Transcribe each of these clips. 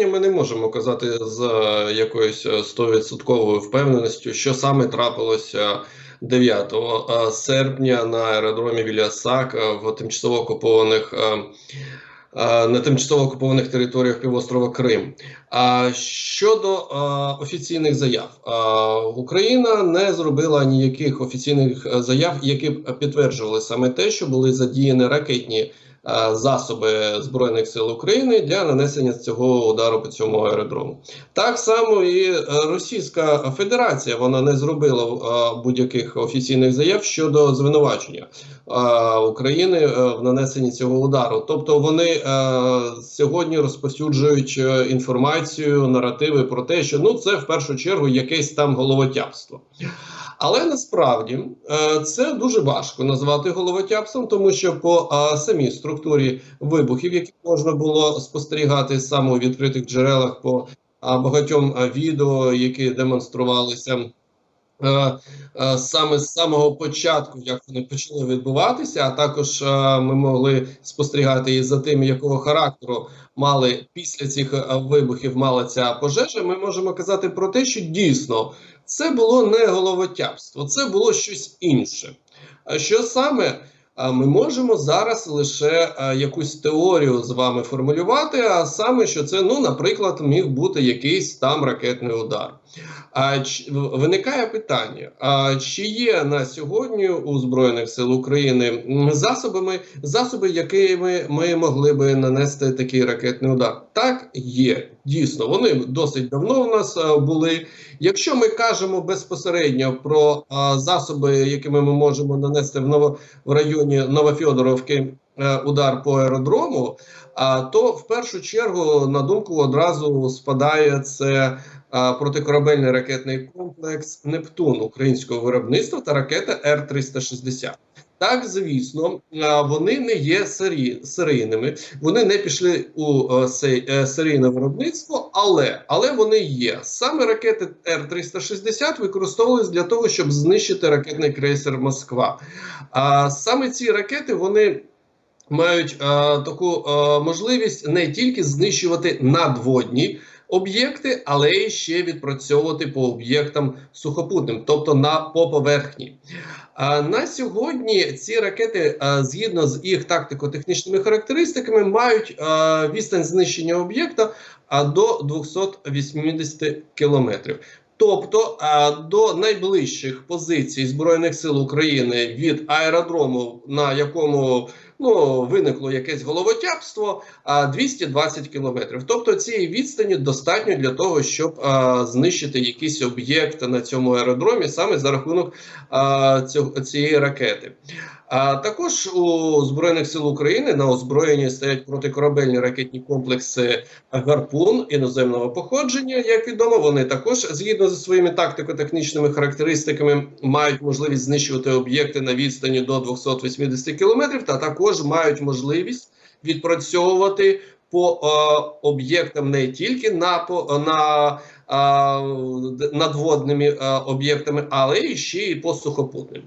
ми не можемо казати з е, якоюсь е, стовідсотковою впевненістю, що саме трапилося 9 е, серпня на аеродромі Вільясак е, в тимчасово окупованих. е, е, На тимчасово окупованих територіях півострова Крим. А щодо е, офіційних заяв, е, Україна не зробила ніяких офіційних е, заяв, які б підтверджували саме те, що були задіяні ракетні е, засоби збройних сил України для нанесення цього удару по цьому аеродрому. Так само і е, Російська Федерація вона не зробила е, будь-яких офіційних заяв щодо звинувачення е, України е, в нанесенні цього удару. Тобто вони е, сьогодні розповсюджують е, інформацію, наративи про те, що ну це в першу чергу якесь там головотяпство. Але насправді е, це дуже важко назвати головотяпсом, тому що по е, самій структурі вибухів, які можна було спостерігати саме у відкритих джерелах по е, багатьом відео, які демонструвалися. Е, е, Саме з самого початку, як вони почали відбуватися, а також е, ми могли спостерігати і за тим, якого характеру мали після цих вибухів мала ця пожежа. Ми можемо казати про те, що дійсно це було не головотяпство, це було щось інше. Що саме? Ми можемо зараз лише якусь теорію з вами формулювати, а саме, що це, ну, наприклад, міг бути якийсь там ракетний удар. А ч- виникає питання: а чи є на сьогодні у Збройних сил України засобами, засоби, якими ми могли би нанести такий ракетний удар? Так, є. Дійсно, вони досить давно у нас були. Якщо ми кажемо безпосередньо про засоби, якими ми можемо нанести в Ново в районі Новофьодоровки е, удар по аеродрому, то в першу чергу на думку одразу спадає це протикорабельний ракетний комплекс Нептун українського виробництва та ракета Р-360. Так, звісно, вони не є серійними, вони не пішли у е, сей- е, серійне виробництво, але, але вони є. Саме ракети Р-360 використовувалися для того, щоб знищити ракетний крейсер Москва. Саме ці ракети вони мають е, таку можливість не тільки знищувати надводні об'єкти, але й ще відпрацьовувати по об'єктам сухопутним, тобто на по поверхні. На сьогодні ці ракети, згідно з їх тактико-технічними характеристиками, мають відстань знищення об'єкта до 280 кілометрів. Тобто до найближчих позицій Збройних сил України від аеродрому, на якому ну, виникло якесь головотяпство, а 220 кілометрів. Тобто цієї відстані достатньо для того, щоб а, знищити якийсь об'єкт на цьому аеродромі саме за рахунок а, цього, цієї ракети. А також у Збройних сил України на озброєнні стоять протикорабельні ракетні комплекси гарпун іноземного походження. Як відомо, вони також згідно зі своїми тактико-технічними характеристиками мають можливість знищувати об'єкти на відстані до 280 кілометрів, та також мають можливість відпрацьовувати по е, об'єктам не тільки на по на е, надводними е, об'єктами, але і ще й по сухопутним.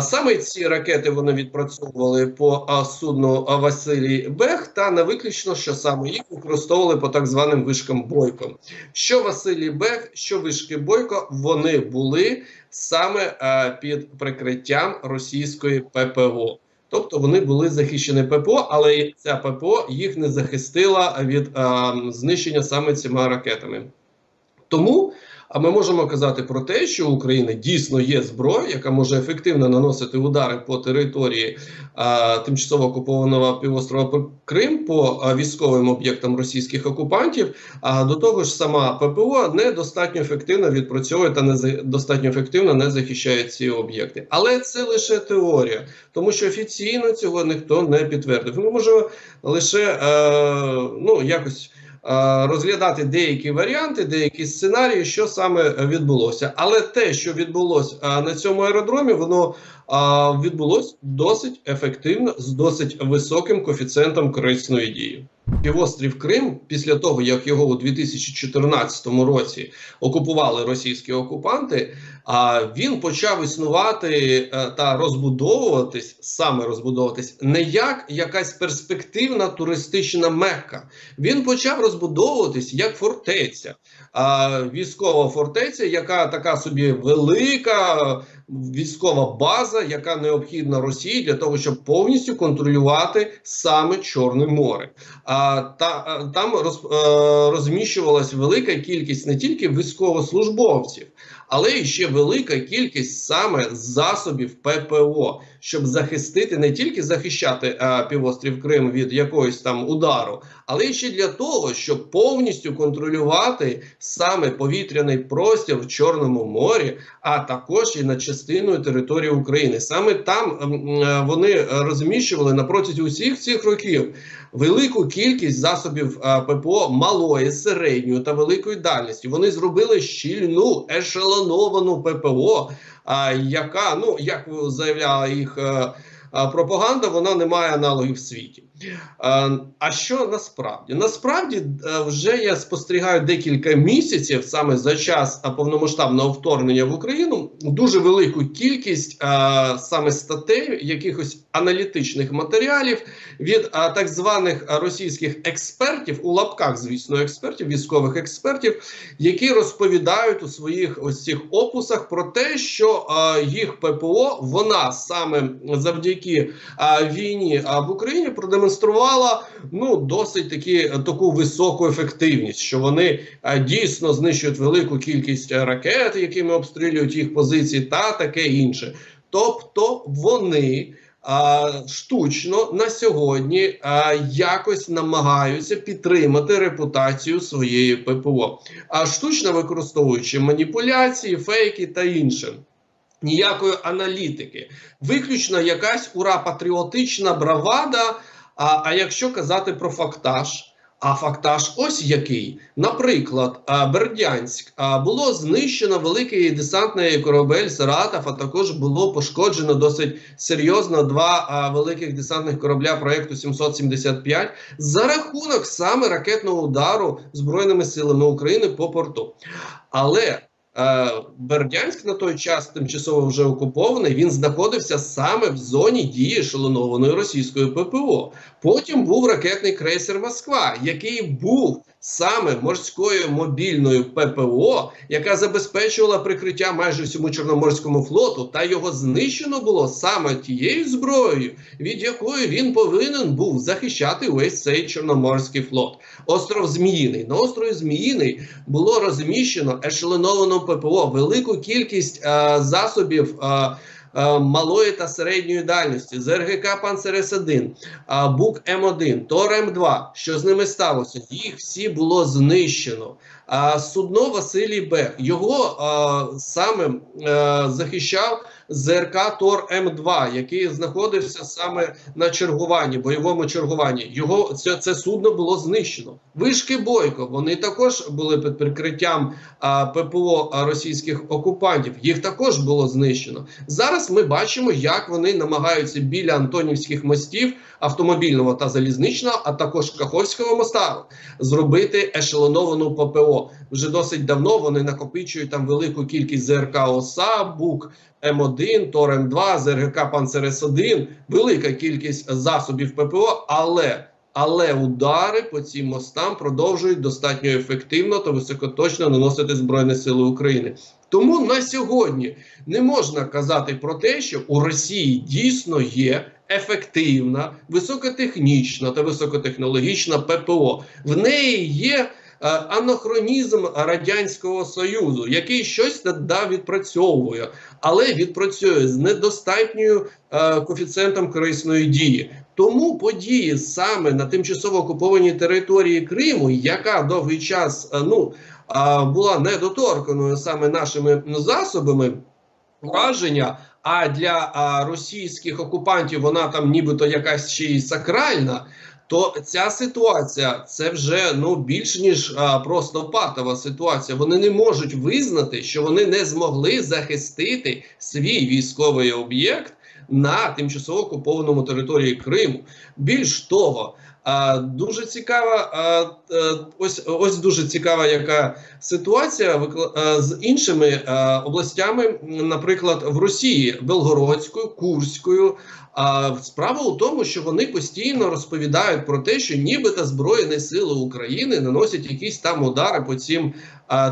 Саме ці ракети вони відпрацьовували по судну Василій Бех, та не виключно, що саме їх використовували по так званим вишкам Бойко. Що Василій Бех, що вишки Бойко, вони були саме під прикриттям російської ППО. Тобто вони були захищені ППО, але ця ППО їх не захистила від е, знищення саме цими ракетами. Тому а ми можемо казати про те, що у України дійсно є зброя, яка може ефективно наносити удари по території а, тимчасово окупованого півострова Крим по а, військовим об'єктам російських окупантів. А до того ж, сама ППО недостатньо ефективно відпрацьовує та не достатньо ефективно не захищає ці об'єкти. Але це лише теорія, тому що офіційно цього ніхто не підтвердив. Ми можемо лише е, ну якось розглядати деякі варіанти, деякі сценарії, що саме відбулося. Але те, що відбулося е, на цьому аеродромі, воно відбулось досить ефективно з досить високим коефіцієнтом корисної дії. Півострів Крим, після того як його у 2014 році окупували російські окупанти, а він почав існувати е, та розбудовуватись, саме розбудовуватись, не як якась перспективна туристична мекка. Він почав розбудовуватись як фортеця, а військова фортеця, яка така собі велика військова база, яка необхідна Росії для того, щоб повністю контролювати саме Чорне море. А та там роз, е, розміщувалась велика кількість не тільки військовослужбовців, але і ще велика кількість саме засобів ППО, щоб захистити не тільки захищати а, півострів Крим від якогось там удару, але ще для того, щоб повністю контролювати саме повітряний простір в Чорному морі, а також і над частиною території України. Саме там м, вони розміщували на протязі усіх цих років велику кількість засобів а, ППО малої, середньої та великої дальності. Вони зробили щільну ешелоновану ППО, яка ну як заявляла їх. Пропаганда вона не має аналогів в світі. А що насправді? Насправді, вже я спостерігаю декілька місяців саме за час повномасштабного вторгнення в Україну дуже велику кількість саме статей, якихось аналітичних матеріалів від так званих російських експертів у лапках, звісно, експертів, військових експертів, які розповідають у своїх ось цих опусах про те, що їх ППО вона саме завдяки війні в Україні продемонструвала продемонструвала ну досить таки таку високу ефективність, що вони а, дійсно знищують велику кількість ракет, якими обстрілюють їх позиції, та таке інше. Тобто вони а, штучно на сьогодні а, якось намагаються підтримати репутацію своєї ППО, а штучно використовуючи маніпуляції, фейки та інше. Ніякої аналітики, виключно якась ура патріотична бравада. А а якщо казати про фактаж, а фактаж ось який. Наприклад, Бердянськ було знищено великий десантний корабель Саратов, а також було пошкоджено досить серйозно два великих десантних корабля проєкту 775 за рахунок саме ракетного удару Збройними силами України по порту. Але Бердянськ на той час тимчасово вже окупований. Він знаходився саме в зоні дії шаленованої російської ППО. Потім був ракетний крейсер Москва, який був саме морською мобільною ППО, яка забезпечувала прикриття майже всьому Чорноморському флоту, та його знищено було саме тією зброєю, від якої він повинен був захищати весь цей Чорноморський флот. Остров Зміїний на острові Зміїний було розміщено ешелоновану ППО велику кількість е, засобів. Е, малої та середньої дальності, ЗРГК Панцерес 1 Бук М1, Тор М2. Що з ними сталося? Їх всі було знищено. Судно Василій Б. його саме е, захищав. ЗРК Тор М2, який знаходився саме на чергуванні, бойовому чергуванні. Його це, це судно було знищено. Вишки Бойко вони також були під прикриттям а, ППО російських окупантів. Їх також було знищено. Зараз ми бачимо, як вони намагаються біля Антонівських мостів автомобільного та залізничного, а також Каховського моста зробити ешелоновану ППО. Вже досить давно вони накопичують там велику кількість ЗРК ОСА, БУК. М1, Тор М2, ЗРГК Панцерес 1 велика кількість засобів ППО, але але удари по цим мостам продовжують достатньо ефективно та високоточно наносити Збройні Сили України. Тому на сьогодні не можна казати про те, що у Росії дійсно є ефективна, високотехнічна та високотехнологічна ППО. В неї є. Е, анахронізм радянського союзу, який щось да, відпрацьовує, але відпрацює з недостатньою е, коефіцієнтом корисної дії. Тому події саме на тимчасово окупованій території Криму, яка довгий час е, ну е, була недоторканою саме нашими засобами враження. А для російських окупантів вона там, нібито якась ще й сакральна то ця ситуація це вже ну більш ніж а, просто патова ситуація. Вони не можуть визнати, що вони не змогли захистити свій військовий об'єкт на тимчасово окупованому території Криму. Більш того, а, дуже цікава, е, ось ось дуже цікава, яка ситуація викла- з іншими областями, наприклад, в Росії, Белгородською, Курською. А справа у тому, що вони постійно розповідають про те, що нібито Збройні сили України наносять якісь там удари по цим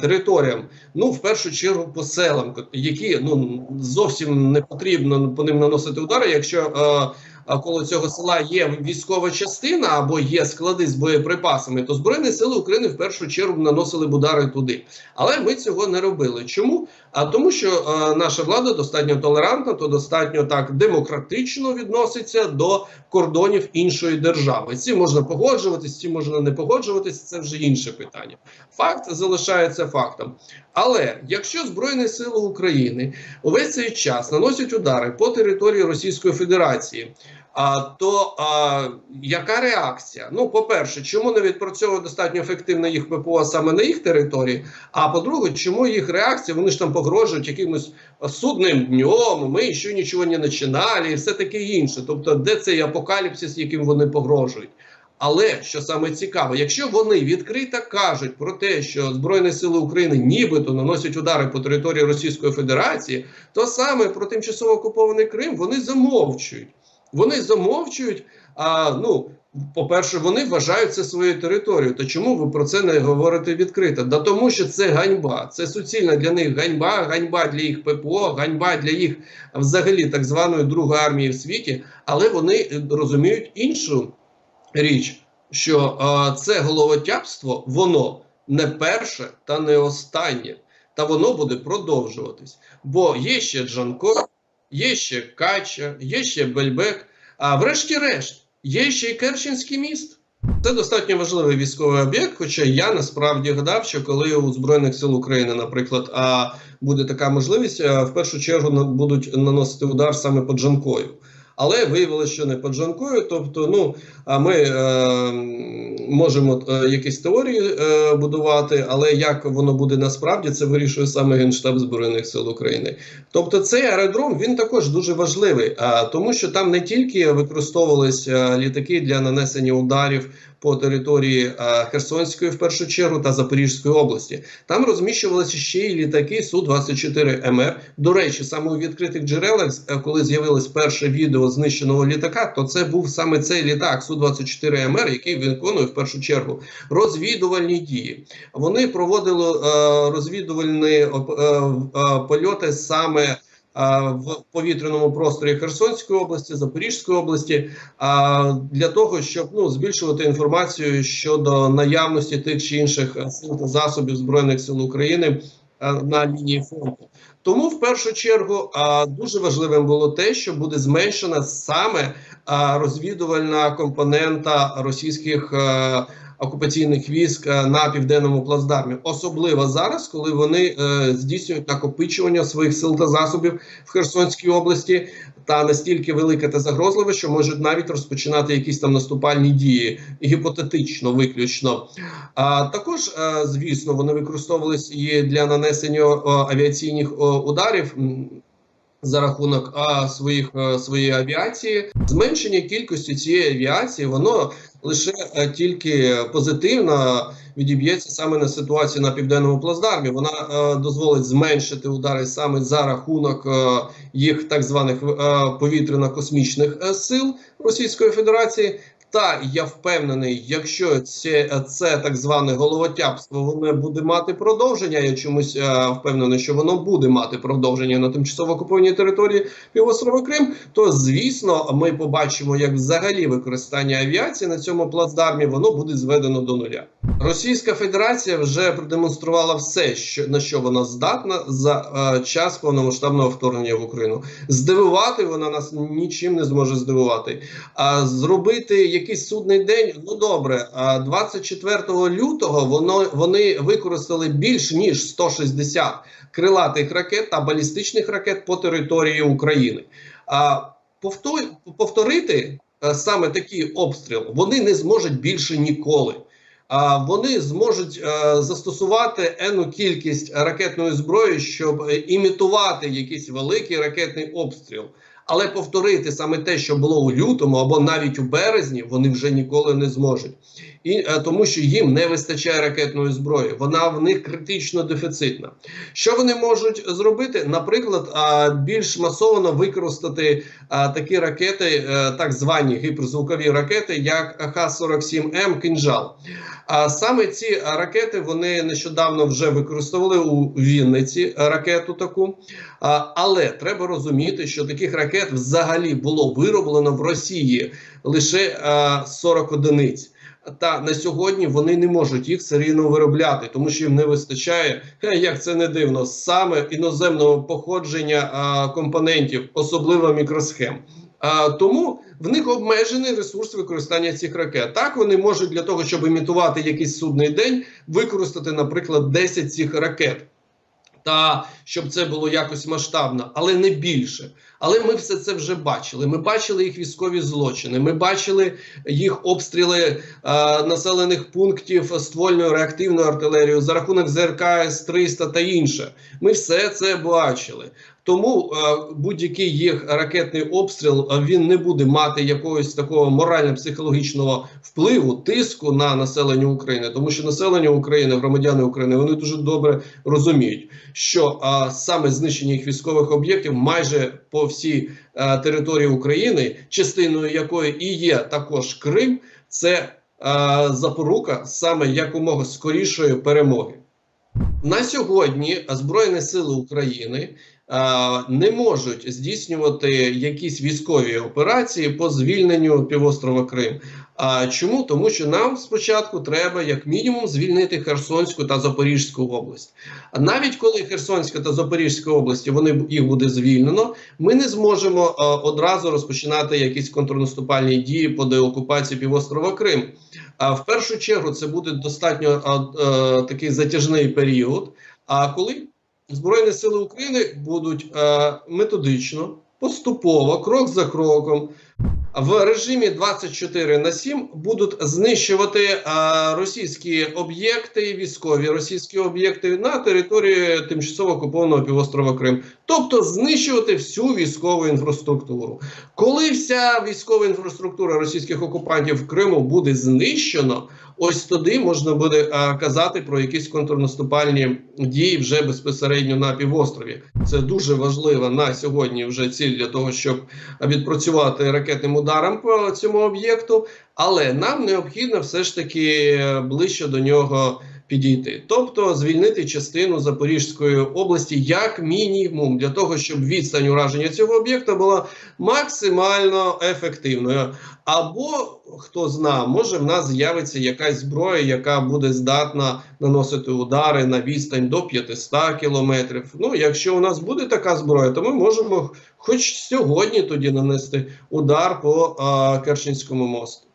територіям. Ну, в першу чергу, по селам, які ну зовсім не потрібно по ним наносити удари, якщо е, коло цього села є військова частина або є склади з боєприпасами, то Збройні сили України в першу чергу наносили б удари туди. Але ми цього не робили. Чому? А тому, що е, наша влада достатньо толерантна, то достатньо так демократично відноситься до кордонів іншої держави. Цим можна погоджуватись, цим можна не погоджуватись. Це вже інше питання. Факт залишається фактом. Але якщо Збройні Сили України увесь цей час наносять удари по території Російської Федерації. А то а, яка реакція? Ну, по-перше, чому не відпрацьовує достатньо ефективно їх ППО саме на їх території? А по-друге, чому їх реакція? Вони ж там погрожують якимось судним днем, ми ще нічого не починали, і все таке інше. Тобто, де цей апокаліпсис, яким вони погрожують? Але що саме цікаво, якщо вони відкрито кажуть про те, що Збройні Сили України нібито наносять удари по території Російської Федерації, то саме про тимчасово окупований Крим вони замовчують. Вони замовчують. А ну, по-перше, вони вважають це своєю територією. То чому ви про це не говорите відкрито? Да тому, що це ганьба, це суцільна для них ганьба, ганьба для їх ППО, ганьба для їх взагалі так званої другої армії в світі, але вони розуміють іншу річ, що е, це головотяпство, воно не перше та не останнє, та воно буде продовжуватись. Бо є ще Джанко, є ще Кача, є ще Бельбек, а врешті-решт, є ще й Керченський міст. Це достатньо важливий військовий об'єкт. Хоча я насправді гадав, що коли у Збройних сил України, наприклад, а буде така можливість, в першу чергу будуть наносити удар саме по Джанкою. Але виявилося, що не по Джанкою. Тобто, ну а ми е, можемо е, якісь теорії е, будувати, але як воно буде насправді, це вирішує саме Генштаб Збройних сил України. Тобто, цей аеродром він також дуже важливий, а тому, що там не тільки використовувалися літаки для нанесення ударів по території е, Херсонської, в першу чергу, та Запорізької області. Там розміщувалися ще й літаки су 24 МР. До речі, саме у відкритих джерелах, е, коли з'явилось перше відео знищеного літака, то це був саме цей літак су 24 МР, який виконує в першу чергу розвідувальні дії. Вони проводили е, розвідувальні польоти саме. В повітряному просторі Херсонської області, Запорізької області, для того, щоб ну збільшувати інформацію щодо наявності тих чи інших засобів збройних сил України на лінії фронту. Тому в першу чергу дуже важливим було те, що буде зменшена саме розвідувальна компонента російських окупаційних військ е, на південному плацдармі, особливо зараз, коли вони е, здійснюють накопичування своїх сил та засобів в Херсонській області, та настільки велике та загрозливе, що можуть навіть розпочинати якісь там наступальні дії, гіпотетично, виключно. А також, е, звісно, вони використовувалися і для нанесення авіаційних ударів. За рахунок а, своїх е, своєї авіації, зменшення кількості цієї авіації, воно лише е, тільки позитивно відіб'ється саме на ситуації на південному плацдармі. Вона е, дозволить зменшити удари саме за рахунок їх так званих повітряно-космічних сил Російської Федерації. Та я впевнений, якщо це, це так зване головотяпство, воно буде мати продовження. Я чомусь е, впевнений, що воно буде мати продовження на тимчасово окупованій території півострова Крим. То звісно, ми побачимо, як взагалі використання авіації на цьому плацдармі воно буде зведено до нуля. Російська Федерація вже продемонструвала все, що на що вона здатна за е, час повномасштабного вторгнення в Україну. Здивувати вона нас нічим не зможе здивувати. А зробити якийсь судний день, ну добре. А 24 лютого воно вони використали більш ніж 160 крилатих ракет та балістичних ракет по території України. А повтор- повторити е, саме такий обстріл вони не зможуть більше ніколи. А вони зможуть е, застосувати енну кількість ракетної зброї, щоб е, імітувати якийсь великий ракетний обстріл. Але повторити саме те, що було у лютому або навіть у березні, вони вже ніколи не зможуть. І е, тому, що їм не вистачає ракетної зброї, вона в них критично дефіцитна. Що вони можуть зробити? Наприклад, більш масово використати такі ракети, е, так звані гіперзвукові ракети, як Х-47М «Кинжал». А саме ці ракети вони нещодавно вже використовували у Вінниці ракету таку. Але треба розуміти, що таких ракет взагалі було вироблено в Росії лише 40 одиниць. Та на сьогодні вони не можуть їх серійно виробляти, тому що їм не вистачає, е, як це не дивно, саме іноземного походження а, компонентів, особливо мікросхем. А, тому в них обмежений ресурс використання цих ракет. Так вони можуть для того, щоб імітувати якийсь судний день, використати, наприклад, 10 цих ракет. Та щоб це було якось масштабно, але не більше. Але ми все це вже бачили. Ми бачили їх військові злочини. Ми бачили їх обстріли е, населених пунктів ствольною реактивною артилерією за рахунок ЗРК С-300 та інше. Ми все це бачили. Тому е, будь-який їх ракетний обстріл е, він не буде мати якогось такого морально-психологічного впливу, тиску на населення України, тому що населення України, громадяни України, вони дуже добре розуміють, що е, саме знищення їх військових об'єктів майже по всій території України, частиною якої і є також Крим, це запорука саме якомога скорішої перемоги. На сьогодні Збройні Сили України не можуть здійснювати якісь військові операції по звільненню півострова Крим. А чому? Тому що нам спочатку треба як мінімум звільнити Херсонську та Запорізьку область. А навіть коли Херсонська та Запорізька області вони їх буде звільнено, ми не зможемо а, одразу розпочинати якісь контрнаступальні дії по деокупації півострова Крим. А в першу чергу це буде достатньо а, а, такий затяжний період. А коли Збройні сили України будуть е, методично, поступово, крок за кроком, в режимі 24 на 7 будуть знищувати е, російські об'єкти, військові російські об'єкти на території тимчасово окупованого півострова Крим, тобто знищувати всю військову інфраструктуру. Коли вся військова інфраструктура російських окупантів в Криму буде знищено, ось тоді можна буде е, казати про якісь контрнаступальні дії вже безпосередньо на півострові. Це дуже важлива на сьогодні вже ціль для того, щоб відпрацювати ракетним ударом по цьому об'єкту, але нам необхідно все ж таки ближче до нього підійти, тобто звільнити частину Запорізької області як мінімум для того, щоб відстань ураження цього об'єкта була максимально ефективною. Або хто зна, може в нас з'явиться якась зброя, яка буде здатна наносити удари на відстань до 500 кілометрів. Ну, якщо у нас буде така зброя, то ми можемо хоч сьогодні тоді нанести удар по а, Керченському мосту.